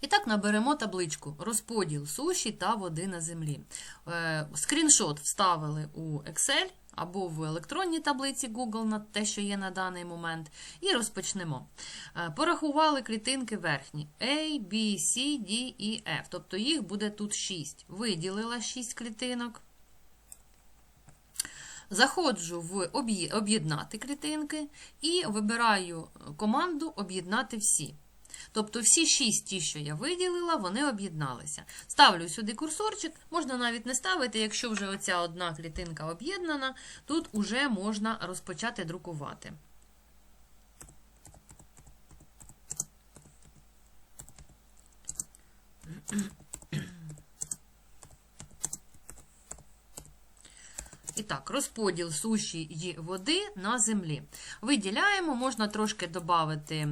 І так наберемо табличку розподіл суші та води на землі. Е, Скріншот вставили у Excel або в електронній таблиці Google на те, що є на даний момент, і розпочнемо. Е, Порахували клітинки верхні A, B, C, D і F. Тобто їх буде тут 6. Виділила 6 клітинок. Заходжу в об'єднати клітинки і вибираю команду об'єднати всі. Тобто всі шість ті, що я виділила, вони об'єдналися. Ставлю сюди курсорчик, можна навіть не ставити, якщо вже оця одна клітинка об'єднана, тут уже можна розпочати друкувати. І так, розподіл суші і води на землі. Виділяємо, можна трошки додати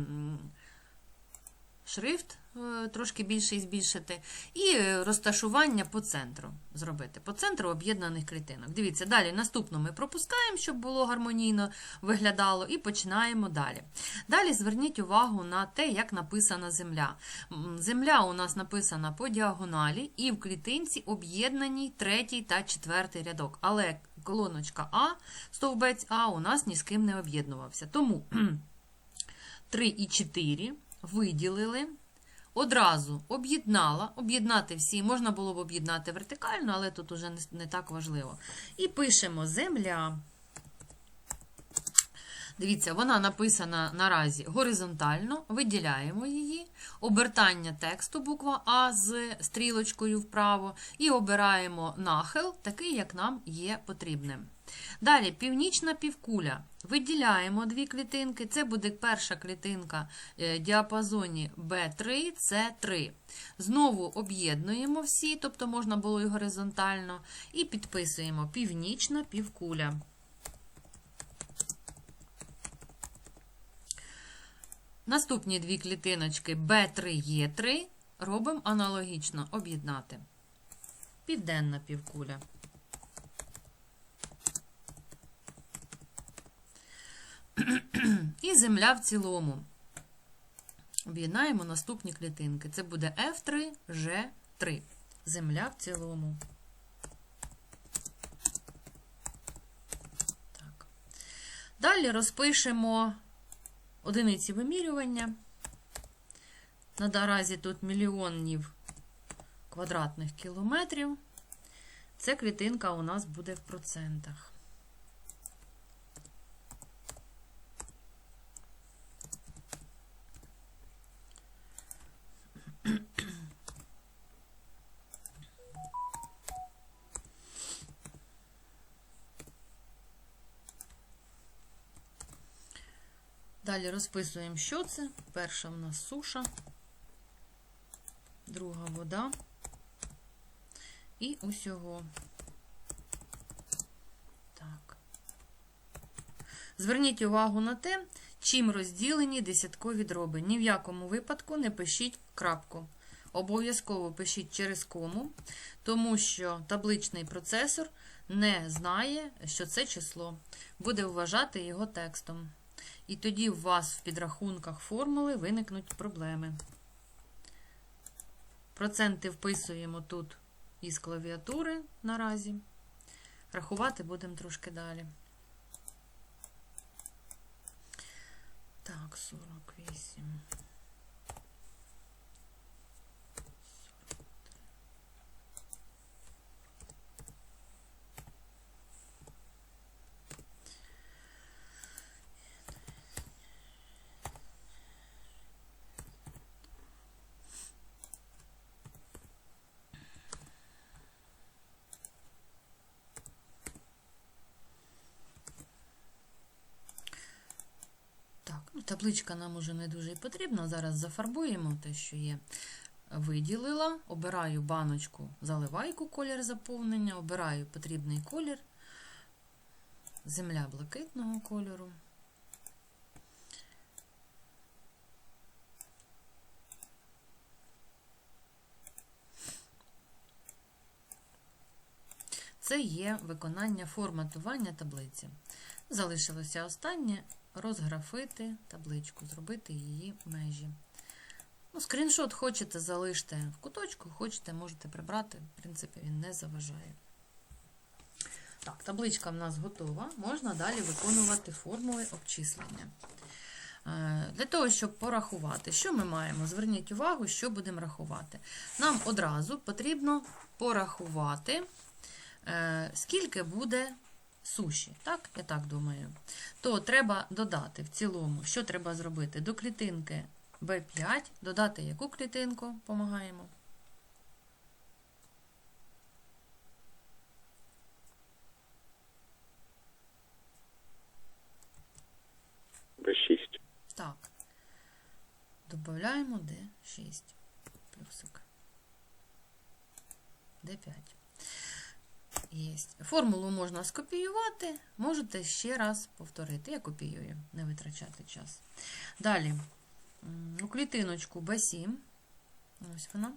шрифт, е, трошки більше і збільшити, і розташування по центру зробити, по центру об'єднаних клітинок. Дивіться, далі наступну ми пропускаємо, щоб було гармонійно виглядало, і починаємо далі. Далі зверніть увагу на те, як написана земля. Земля у нас написана по діагоналі, і в клітинці об'єднані третій та четвертий рядок. Але колоночка А, стовбець А у нас ні з ким не об'єднувався. Тому 3 і 4 виділили, одразу об'єднала, об'єднати всі, можна було б об'єднати вертикально, але тут уже не, так важливо. І пишемо земля. Дивіться, вона написана наразі горизонтально, виділяємо її, обертання тексту буква А з стрілочкою вправо, і обираємо нахил, такий, як нам є потрібним. Далі північна півкуля. Виділяємо дві клітинки. Це буде перша клітинка е, діапазоні B3, C3. Знову об'єднуємо всі, тобто можна було і горизонтально, і підписуємо північна півкуля. Наступні дві клітиночки B3, E3 робимо аналогічно об'єднати. Південна півкуля. І земля в цілому. Об'єднаємо наступні клітинки. Це буде F3, G3. Земля в цілому. Так. Далі розпишемо одиниці вимірювання. Наразі тут мільйонів квадратних кілометрів. Це клітинка у нас буде в процентах. Далі розписуємо, що це. Перша в нас суша, друга вода і усього. Так. Зверніть увагу на те, чим розділені десяткові дроби. Ні в якому випадку не пишіть крапку. Обов'язково пишіть через кому, тому що табличний процесор не знає, що це число. Буде вважати його текстом. І тоді у вас в підрахунках формули виникнуть проблеми. Проценти вписуємо тут із клавіатури наразі. Рахувати будемо трошки далі. Так, 48. Так, ну, табличка нам уже не дуже потрібна. Зараз зафарбуємо те, що є. Виділила, обираю баночку заливайку, колір заповнення, обираю потрібний колір, земля блакитного кольору. Це є виконання форматування таблиці. Залишилося останнє розграфити табличку, зробити її межі. Ну, скріншот хочете, залиште в куточку, хочете, можете прибрати. В принципі, він не заважає. Так, табличка в нас готова. Можна далі виконувати формули обчислення. Е, Для того, щоб порахувати, що ми маємо? Зверніть увагу, що будемо рахувати. Нам одразу потрібно порахувати, е, скільки буде суші. Так, я так думаю. То треба додати в цілому, що треба зробити? До клітинки B5 додати яку клітинку? Помагаємо. Б6. Так. Добавляємо D6 плюсик. D5. Єсть. Формулу можна скопіювати, можете ще раз повторити. Я копіюю, не витрачати час. Далі, у клітиночку B7, ось вона,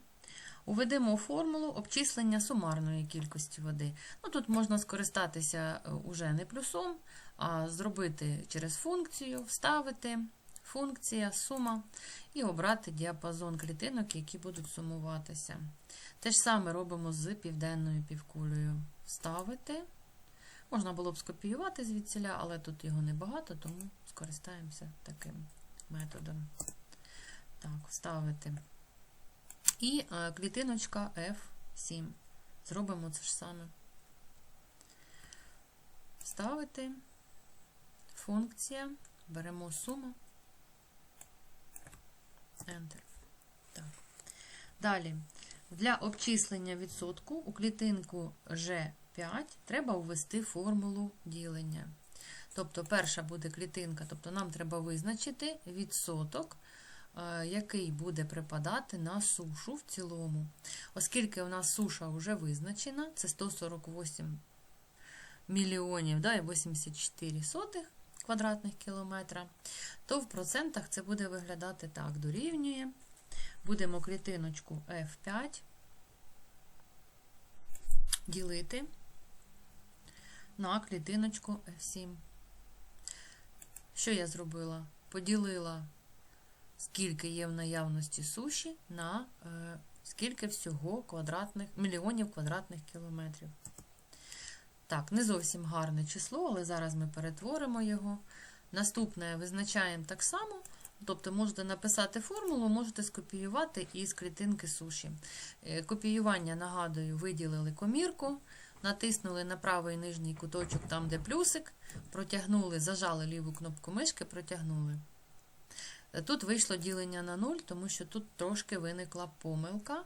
уведемо формулу обчислення сумарної кількості води. Ну, тут можна скористатися е, уже не плюсом, а зробити через функцію, вставити функція, сума і обрати діапазон клітинок, які будуть сумуватися. Те ж саме робимо з південною півкулею. Вставити. Можна було б скопіювати звідсіля, але тут його небагато, тому скористаємося таким методом. Так, вставити. І е, клітиночка F7. Зробимо це ж саме. Вставити. Функція. Беремо суму. Enter. Так. Далі. Для обчислення відсотку у клітинку G5 треба ввести формулу ділення. Тобто перша буде клітинка, тобто нам треба визначити відсоток, е, який буде припадати на сушу в цілому. Оскільки у нас суша вже визначена, це 148 мільйонів да, і 84 сотих квадратних кілометра, то в процентах це буде виглядати так: дорівнює. Будемо клітиночку F5 ділити на клітиночку F7. Що я зробила? Поділила, скільки є в наявності суші, на е, скільки всього квадратних, мільйонів квадратних кілометрів. Так, не зовсім гарне число, але зараз ми перетворимо його. Наступне визначаємо так само. Тобто можете написати формулу, можете скопіювати із клітинки суші. Е, Копіювання, нагадую, виділили комірку, натиснули на правий нижній куточок, там де плюсик, протягнули, зажали ліву кнопку мишки, протягнули. Е, Тут вийшло ділення на 0, тому що тут трошки виникла помилка,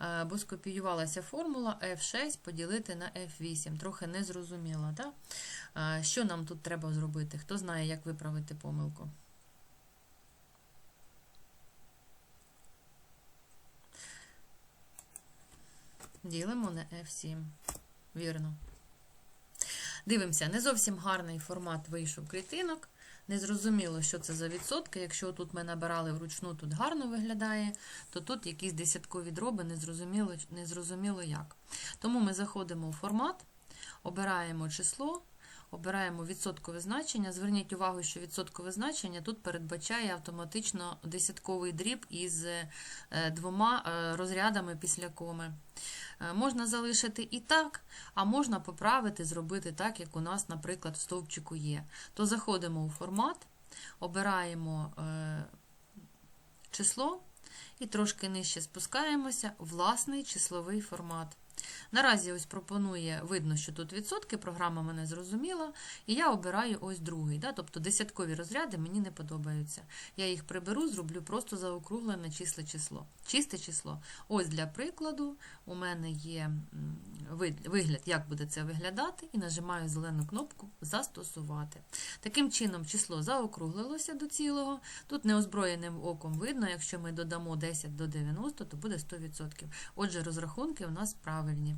е, бо скопіювалася формула F6 поділити на F8. Трохи незрозуміло. Е, Що нам тут треба зробити? Хто знає, як виправити помилку? Ділимо на F7. Вірно. Дивимося, не зовсім гарний формат вийшов клітинок. Незрозуміло, що це за відсотки. Якщо тут ми набирали вручну, тут гарно виглядає, то тут якісь десяткові дроби, незрозуміло, незрозуміло як. Тому ми заходимо у формат, обираємо число, обираємо відсоткове значення. Зверніть увагу, що відсоткове значення тут передбачає автоматично десятковий дріб із е, двома е, розрядами після коми. Е, Можна залишити і так, а можна поправити, зробити так, як у нас, наприклад, в стовпчику є. То заходимо у формат, обираємо число і трошки нижче спускаємося, власний числовий формат. Наразі ось пропонує, видно, що тут відсотки, програма мене зрозуміла, і я обираю ось другий. Да? Тобто десяткові розряди мені не подобаються. Я їх приберу, зроблю просто заокруглене числе число. Чисте число. Ось для прикладу, у мене є вигляд, як буде це виглядати, і нажимаю зелену кнопку Застосувати. Таким чином, число заокруглилося до цілого. Тут неозброєним оком видно, якщо ми додамо 10 до 90, то буде 100%. Отже, розрахунки у нас правильні.